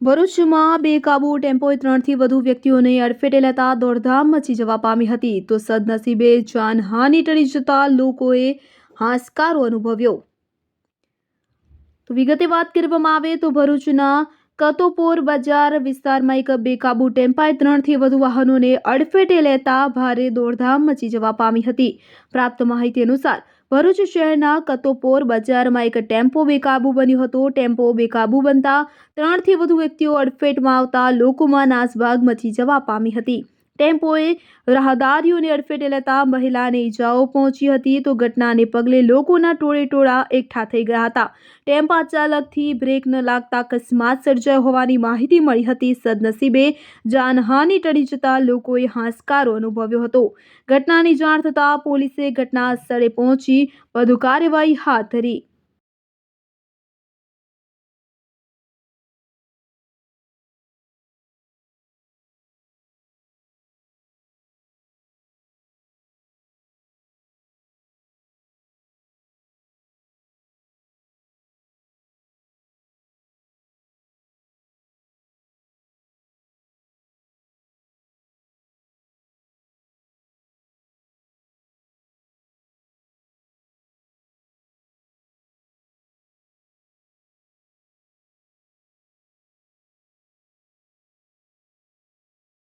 ભરૂચમાં બેકાબુ ટેમ્પોએ ત્રણથી વધુ વ્યક્તિઓને અડફેટે લેતા દોડધામ મચી જવા પામી હતી. તો સદનસીબે જાનહાનિ ટળી જતા લોકોએ હાશકારો અનુભવ્યો. તો વિગતે વાત કરવામાં આવે તો ભરૂચના કતોપોર બજાર વિસ્તારમાં એક બેકાબુ ટેમ્પાએ ત્રણથી વધુ વાહનોને અડફેટે લેતા ભારે દોડધામ મચી જવા પામી હતી. પ્રાપ્ત માહિતી અનુસાર ભરૂચ શહેરના કતોપોર બજારમાં એક ટેમ્પો બેકાબુ બન્યો હતો. ટેમ્પો બેકાબુ બનતા ત્રણથી વધુ વ્યક્તિઓ અડફેટમાં આવતા લોકોમાં નાસભાગ મચી જવા પામી હતી. ટેમ્પોએ રાહદારીઓને અડફેટે લેતા મહિલાને ઈજાઓ પહોંચી હતી તો ઘટનાને પગલે લોકોના ટોળે ટોળા એકઠા થઈ ગયા હતા. ટેમ્પા ચાલકથી બ્રેક ન લાગતા અકસ્માત સર્જાયો હોવાની માહિતી મળી હતી સદનસીબે જાનહાનિ ટળી જતા લોકોએ હાશકારો અનુભવ્યો હતો. ઘટનાની જાણ થતાં પોલીસે ઘટના સ્થળે પહોંચી વધુ કાર્યવાહી હાથ ધરી.